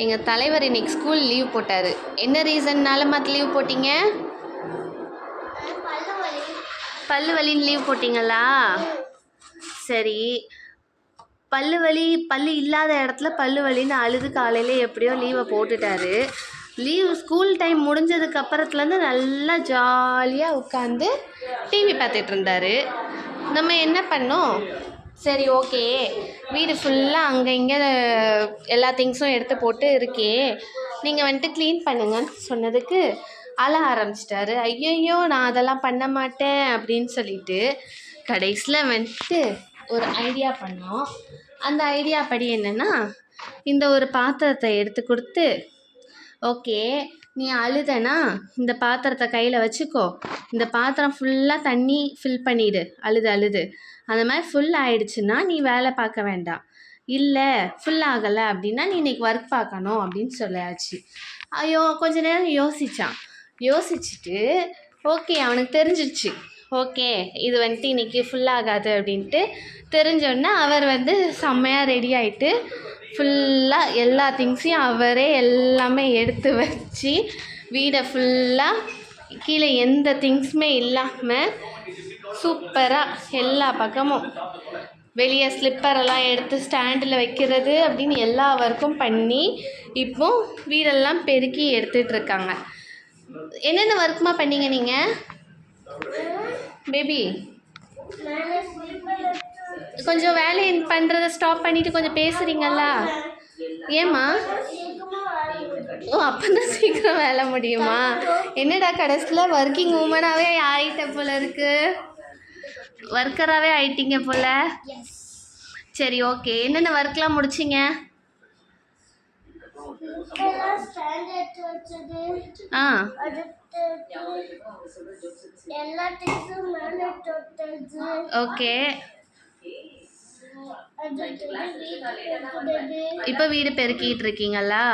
எங்கள் தலைவர் இன்னைக்கு ஸ்கூல் லீவ் போட்டார். என்ன ரீசன்னால மற்ற லீவ் போட்டீங்க? பல்லு வலின்னு லீவ் போட்டிங்களா? சரி. பல்லு வலி பல்லு இல்லாத இடத்துல பல்லு வலின்னு அழுது காலையில் எப்படியோ லீவை போட்டுட்டாரு. லீவ் ஸ்கூல் டைம் முடிஞ்சதுக்கு அப்புறத்துலேருந்து நல்லா ஜாலியாக உட்காந்து டிவி பார்த்துட்டு இருந்தார். நம்ம என்ன பண்ணோம்? சரி ஓகே வீடு ஃபுல்லாக அங்கே இங்கே எல்லா திங்ஸும் எடுத்து போட்டு இருக்கே. நீங்கள் வந்துட்டு க்ளீன் பண்ணுங்கன்னு சொன்னதுக்கு அழ ஆரம்பிச்சிட்டாரு. ஐயையோ நான் அதெல்லாம் பண்ண மாட்டேன் அப்படின்னு சொல்லிட்டு கடைசியில் வந்துட்டு ஒரு ஐடியா பண்ணோம். அந்த ஐடியா படி என்னென்னா இந்த ஒரு பாத்திரத்தை எடுத்து கொடுத்து ஓகே நீ அழுதனா இந்த பாத்திரத்தை கையில் வச்சுக்கோ. இந்த பாத்திரம் ஃபுல்லாக தண்ணி ஃபில் பண்ணிடு. அழுது அழுது. அந்த மாதிரி ஃபுல் ஆயிடுச்சுன்னா நீ வேலை பார்க்க வேண்டாம். இல்லை ஃபுல் ஆகலை அப்படின்னா நீ இன்னைக்கு ஒர்க் பார்க்கணும் அப்படின்னு சொல்லியாச்சு. ஐயோ கொஞ்ச நேரம் யோசிச்சான். யோசிச்சுட்டு ஓகே அவனுக்கு தெரிஞ்சிடுச்சு ஓகே இது வந்துட்டு இன்னைக்கு ஃபுல்லாகாது அப்படின்ட்டு தெரிஞ்சோடனே அவர் வந்து செம்மையாக ரெடி ஆகிட்டு ஃபுல்லாக எல்லா திங்ஸையும் அவரே எல்லாமே எடுத்து வச்சு வீடை ஃபுல்லாக கீழே எந்த திங்ஸுமே இல்லாமல் சூப்பராக எல்லா பக்கமும் வெளியே ஸ்லிப்பரெல்லாம் எடுத்து ஸ்டாண்டில் வைக்கிறது அப்படின்னு எல்லா ஒர்க்கும் பண்ணி இப்போ வீடெல்லாம் பெருக்கி எடுத்துட்டு இருக்காங்க. என்னென்ன ஒர்க்மா பண்ணீங்க நீங்கள் பேபி கொஞ்சம் வேலையை பண்ணுறத ஸ்டாப் பண்ணிட்டு கொஞ்சம் பேசுகிறீங்களா ஏம்மா? ஓ அப்போ தான் சீக்கிரம் வேலை முடியுமா? என்னடா கடைசியில் ஒர்க்கிங் உமனாகவே ஆகிட்ட போல இருக்கு. ஒர்க்கராகவே ஆயிட்டீங்க போல? சரி ஓகே என்னென்ன ஒர்க்லாம் முடிச்சிங்க? ஆ. ஓகே இப்போ வீடு பெருக்கிட்டு இருக்கீங்களா?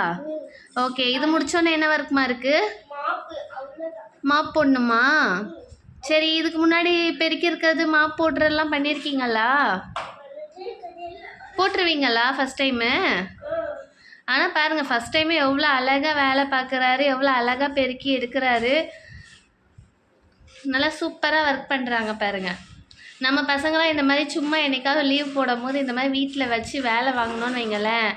ஓகே இது முடிச்சோன்னே என்ன ஒர்க்மா இருக்குது மாப் போடணுமா சரி இதுக்கு முன்னாடி பெருக்கி இருக்கிறது மாப் போடுறதெல்லாம் பண்ணியிருக்கீங்களா? போட்டுருவீங்களா ஃபஸ்ட் டைமு ஆனால் பாருங்கள் ஃபஸ்ட் டைமே எவ்வளோ அழகாக வேலை பார்க்குறாரு எவ்வளோ அழகாக பெருக்கி எடுக்கிறாரு. நல்லா சூப்பராக ஒர்க் பண்ணுறாங்க பாருங்கள் நம்ம பசங்களாம் இந்த மாதிரி சும்மா என்னைக்காவது லீவ் போடும் போது இந்த மாதிரி வீட்டில் வச்சு வேலை வாங்கணும்னு வைங்களேன்.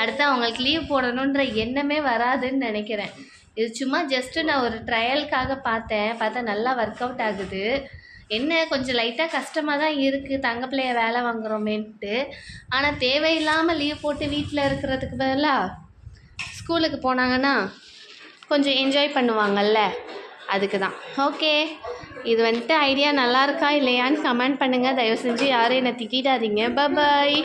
அடுத்து அவங்களுக்கு லீவ் போடணுன்ற எண்ணமே வராதுன்னு நினைக்கிறேன். இது சும்மா ஜஸ்ட்டு நான் ஒரு ட்ரையலுக்காக பார்த்தேன். பார்த்தா நல்லா ஒர்க் அவுட் ஆகுது. என்ன கொஞ்சம் லைட்டாக கஷ்டமாக தான் இருக்குது தங்க பிள்ளைய வேலை வாங்குறோமேன்ட்டு. ஆனால் தேவையில்லாமல் லீவ் போட்டு வீட்டில் இருக்கிறதுக்கு பதிலாக ஸ்கூலுக்கு போனாங்கன்னா கொஞ்சம் என்ஜாய் பண்ணுவாங்கல்ல. அதுக்கு தான் ஓகே இது வந்துட்டு ஐடியா நல்லா இருக்கா இல்லையான்னு கமெண்ட் பண்ணுங்கள் தயவு செஞ்சு யாரும் என்னை திட்டிடாதீங்க. பாய்